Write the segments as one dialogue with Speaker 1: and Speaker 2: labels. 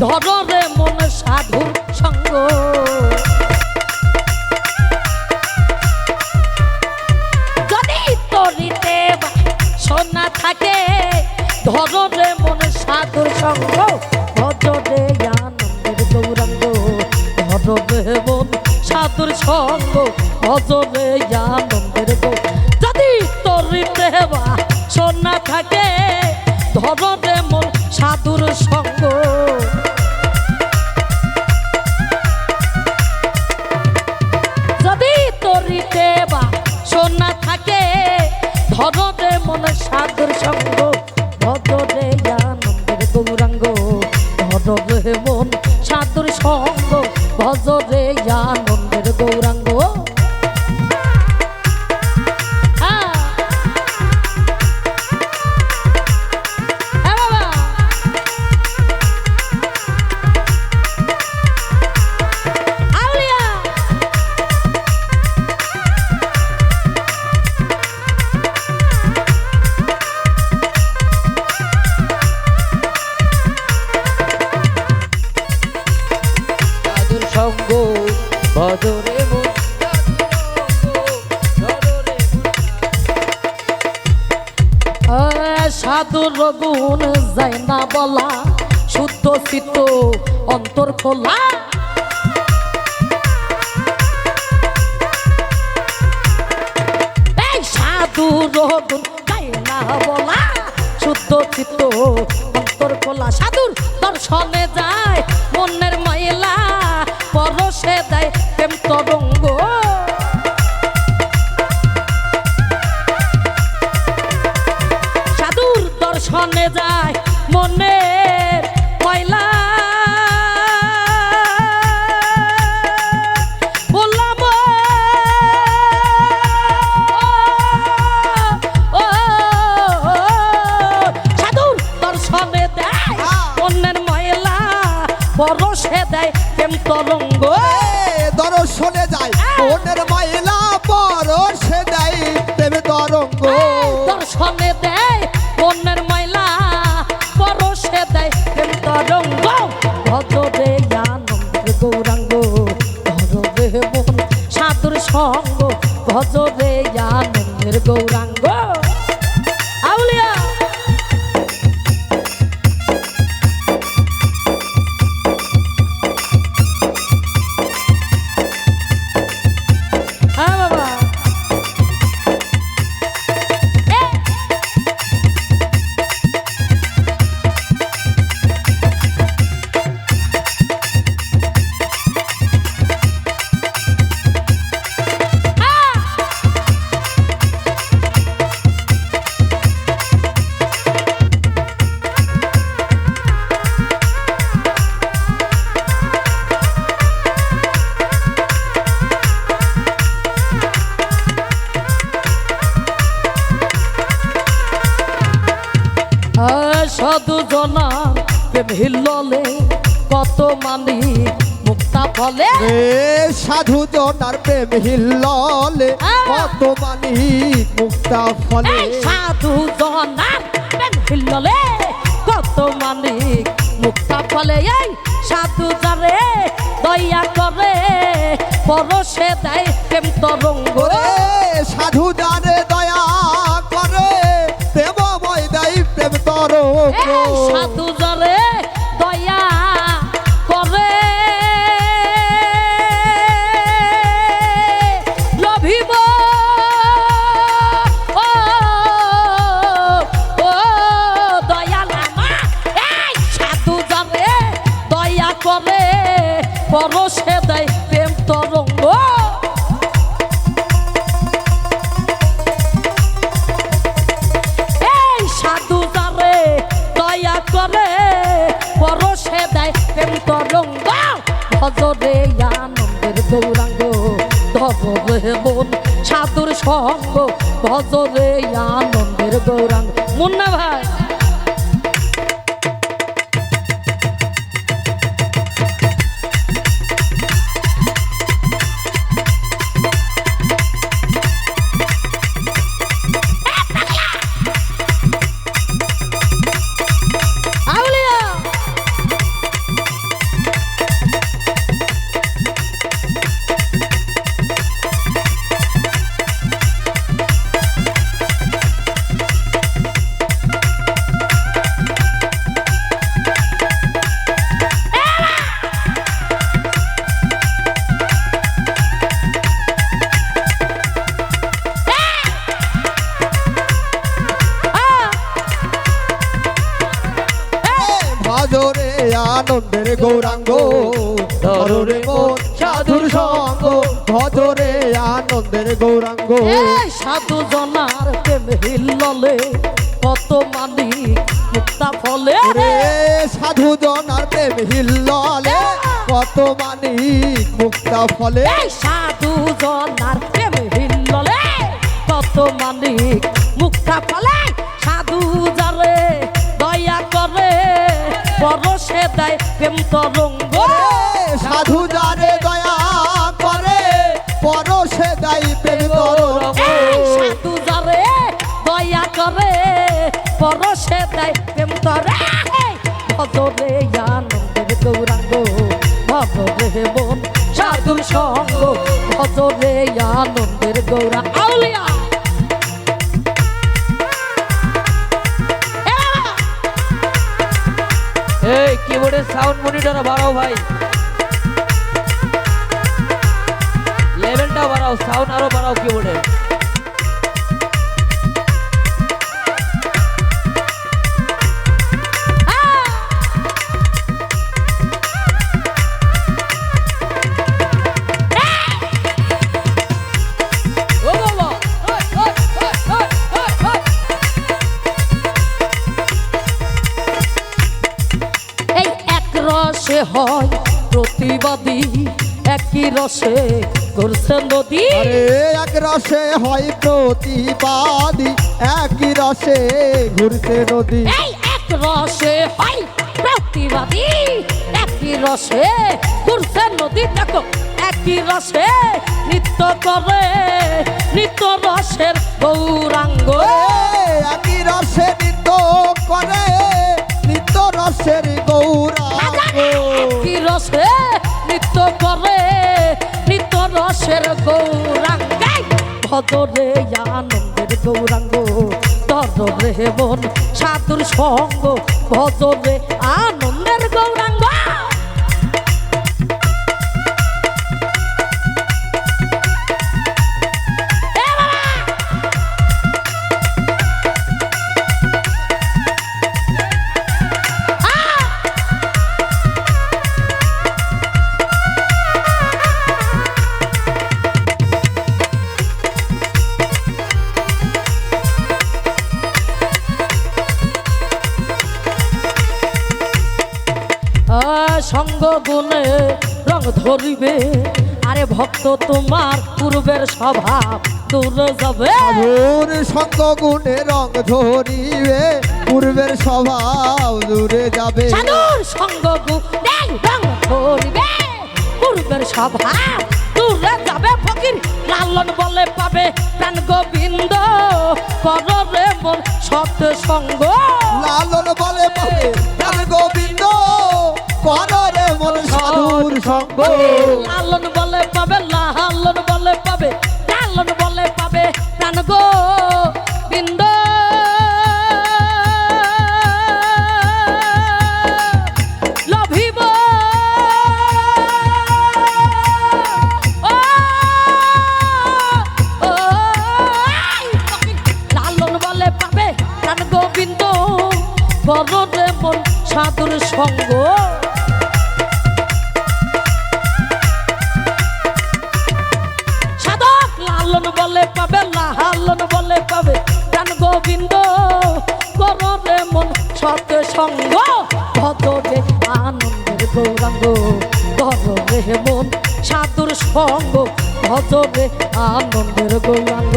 Speaker 1: ধরে মন সাধুর সঙ্গ। যদি তরিতে সোনা থাকে ধরে মন সাধুর সঙ্গ। ভজরে আনন্দের গৌরাঙ্গ ধরে মন সাধুর সঙ্গ। ভজরে আনন্দের গৌ যদি তরিতে সোনা থাকে ধরে মন সাধুর সঙ্গ। মন সাধুর সঙ্গ ভজরে শুদ্ধ চিত্ত অন্তর খোলা। এই সাধুর না বলা। শুদ্ধ চিত্ত অন্তর খোলা। সাধুর দর্শনে যায় মনের পরশে দেয় প্রেম তরঙ্গ। সাধুর দর্শনে যায় মনের পরশে দেয় প্রেম তরঙ্গ।
Speaker 2: দর্শনে যায় মনের ময়লা পরশে দেয় প্রেমে তরঙ্গ।
Speaker 1: দর্শনে দেয় মনের ময়লা পরশে দেয় প্রেম তরঙ্গ। ভজরে আনন্দের গৌরাঙ্গ ভজরে মন সাধুর সঙ্গ। ভজরে আনন্দের গৌরাঙ্গ। হিল্ললে কত মানি মুক্তা ফলে?
Speaker 2: রে সাধু জনার প্রেম হিল্ললে কত মানি মুক্তা ফলে?
Speaker 1: সাধু জনার প্রেম হিল্ললে কত মানি মুক্তা ফলে? এই সাধু জারে দয়া করে পরশে দেয় প্রেম তরঙ্গ।
Speaker 2: ওরে সাধু জানে দয়া করে প্রেমময় দেয় প্রেম তরঙ্গ।
Speaker 1: সাধু দেয় প্রেম তরঙ্গ। ভজরে আনন্দের গৌরাঙ্গ ধরে মন, সাধুর সঙ্গ। ভজরে আনন্দের গৌরাঙ্গ। মুন্না ভাই।
Speaker 2: আনন্দের গৌরাঙ্গ ধরে মন সাধুর সঙ্গ ভজরে আনন্দের গৌরাঙ্গ।
Speaker 1: সাধু জনার প্রেম হিল্ললে কত মালিক মুক্তা ফলে।
Speaker 2: রে সাধু জনার প্রেম হিল্ললে কত মানিক মুক্তা ফলে।
Speaker 1: সাধু জনার প্রেম হিল্ললে কত মালিক মুক্তা ফলে। পরশে দেয় প্রেম তরঙ্গ।
Speaker 2: সাধু যারে দয়া করে পরশে দাই প্রেম তরঙ্গ।
Speaker 1: সাধু যারে দয়া করে পরশে দেয় প্রেম তরে ভজরে আনন্দের গৌরাঙ্গ ভজরে মন সাধুর সঙ্গ ভজরে আনন্দের গৌরা আউলিয়া!
Speaker 3: মনিটর বাড়াও ভাই। লেভেলটা বাড়াও সাউন্ড আরও বাড়াও
Speaker 1: কি কিবোর্ডে রসে করছে নদী।
Speaker 2: আরে এক রসে হয় প্রতিবাদী একই রসে ঘুরছে নদী।
Speaker 1: এই এক রসে হয় প্রতিবাদী একই রসে ঘুরছে নদী। দেখো একই রসে নৃত্য করে নৃত্য রসের গৌরাঙ্গ।
Speaker 2: একই রসে নৃত্য করে নিত্য রসের গৌরাঙ্গ।
Speaker 1: একই রসে গৌরাঙ্গে ভদরে আনন্দের গৌরাঙ্গ রে মন সাধুর সঙ্গ ভজরে আনন্দের সঙ্গ গুণে রং ধরিবে। আরে ভক্ত তোমার পূর্বের স্বভাব দূর যাবে।
Speaker 2: সাধুর সঙ্গ গুণে রং ধরিবে পূর্বের স্বভাব দূরে যাবে।
Speaker 1: সাধুর সঙ্গ গুণে রং ধরিবে পূর্বের স্বভাব দূরে যাবে। ফকির লালন বলে পাবে প্রাণ গোবিন্দ কররে মন সত সঙ্গ
Speaker 2: লালন বলে পাবে প্রাণ গোবিন্দ মন সঙ্গ
Speaker 1: লালন বলে পাবে লালন গোবিন্দ করবে মন সত সঙ্গ। ভদরে আনন্দের গৌরাঙ্গ করবে মন সাধুর সঙ্গ ভদরে আনন্দের গৌরাঙ্গ।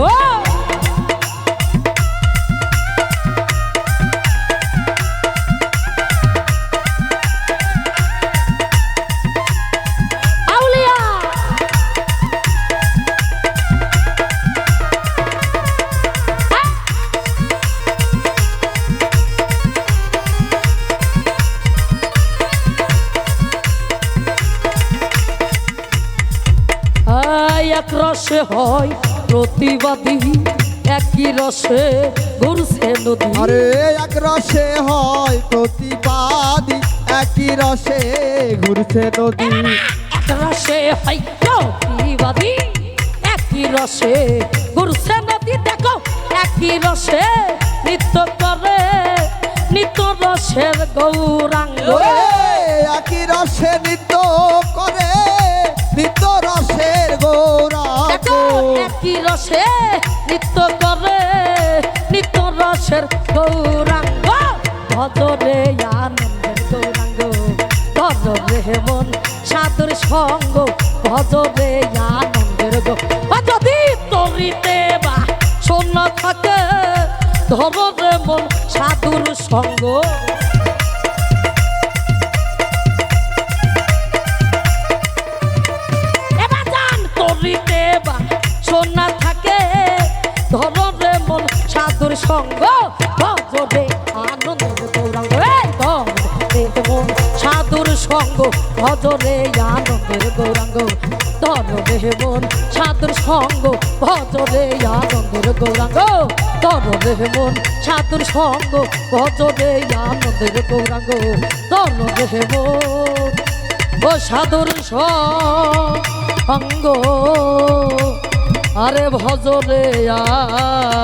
Speaker 1: হয় প্রতিবাদী একই রসে ঘুরছে নদী।
Speaker 2: আরে এক রসে হয় প্রতিবাদী একই রসে ঘুরছে নদী।
Speaker 1: এক রসে হয় প্রতিবাদী একই রসে ঘুরছে নদী। দেখো একই রসে নৃত্য করে নিত্য রসের গৌরাঙ্গ।
Speaker 2: একই রসে নৃত্য করে
Speaker 1: একই রসে নিত্য করে? নিত্য রসের গৌরাঙ্গ। ভজরে আনন্দের গৌরাঙ্গ। ভজরে মন সাধুর সঙ্গ। ভজরে আনন্দের গো যদি তরিতে বা শূন্য থাকে, ধরে মন সাধুর সঙ্গ। সোনা থাকে। ধরে মন সাধুর সঙ্গ ভজরে ধরে মন সাধুর সঙ্গ ভজরে আনন্দের গৌরাঙ্গ। ধরে মন সাধুর সঙ্গ ভজরে আনন্দের গৌরাঙ্গ। ধরে মন সাধুর সঙ্গ ভজরে আনন্দের গৌরাঙ্গ। ধরে মন ও সাধুর সঙ্গ। আরে ভজরে আ